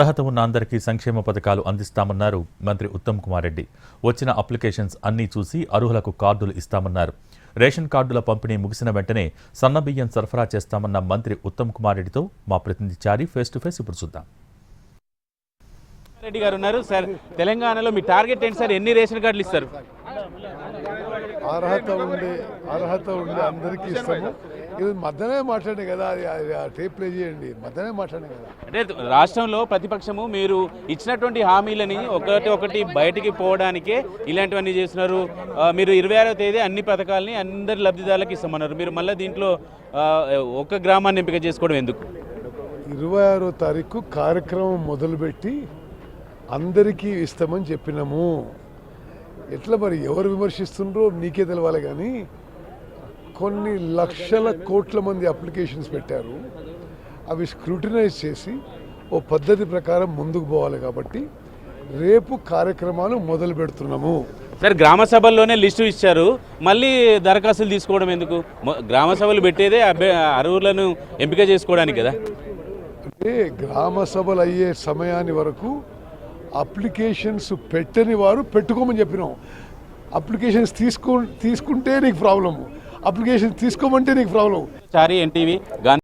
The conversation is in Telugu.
అర్హత ఉన్న అందరికీ సంక్షేమ పథకాలు అందిస్తామన్నారు మంత్రి ఉత్తమ్ కుమార్ రెడ్డి. వచ్చిన అప్లికేషన్స్ అన్నీ చూసి అర్హులకు కార్డులు ఇస్తామన్నారు. రేషన్ కార్డుల పంపిణీ ముగిసిన వెంటనే సన్నబియ్యం సరఫరా చేస్తామన్న మంత్రి ఉత్తమ్ కుమార్ రెడ్డితో మా ప్రతినిధి చారి ఫేస్ టు ఫేస్ ఇప్పుడు చూద్దాం. రెడ్డి గారు ఉన్నారు. సార్ తెలంగాణలో మీ టార్గెట్ ఏంటి సార్? ఎన్ని రేషన్ కార్డులు ఇస్తారు? అర్హత ఉండే అర్హత ఉండే అందరికీ ఇస్తాము ఇది మధ్యనే మాట్లాడే కదా అది టేప్ ప్లే చేయండి. మధ్యనే మాట్లాడే కదా. అంటే రాష్ట్రంలో ప్రతిపక్షము మీరు ఇచ్చినటువంటి హామీలని ఒకటి ఒకటి బయటికి పోవడానికే ఇలాంటివన్నీ చేస్తున్నారు. మీరు ఇరవై ఆరో తేదీ అన్ని పథకాలని అందరి లబ్ధిదారులకు ఇస్తామన్నారు. మీరు మళ్ళీ దీంట్లో ఒక గ్రామాన్ని ఎంపిక చేసుకోవడం ఎందుకు? ఇరవై ఆరో తారీఖు కార్యక్రమం మొదలుపెట్టి అందరికీ ఇస్తామని చెప్పినాము. ఎట్లా మరి? ఎవరు విమర్శిస్తుండ్రో నీకే తెలవాలి కానీ కొన్ని లక్షల కోట్ల మంది అప్లికేషన్స్ పెట్టారు. అవి స్క్రూటినైజ్ చేసి ఓ పద్ధతి ప్రకారం ముందుకు పోవాలి కాబట్టి రేపు కార్యక్రమాలు మొదలు పెడుతున్నాము. సార్ గ్రామ సభల్లోనే లిస్టు ఇచ్చారు. మళ్ళీ దరఖాస్తులు తీసుకోవడం ఎందుకు? గ్రామ సభలు పెట్టేదే అభ్య అర్హులను ఎంపిక చేసుకోవడానికి కదా? అంటే గ్రామ సభలు అయ్యే సమయాన్ని వరకు అప్లికేషన్స్ పెట్టని వారు పెట్టుకోమని చెప్పినాం. అప్లికేషన్స్ తీసుకో తీసుకుంటే నీకు ప్రాబ్లము. అప్లికేషన్ తీసుకోమంటే నీకు ప్రాబ్లం చారి ఎన్టీవీ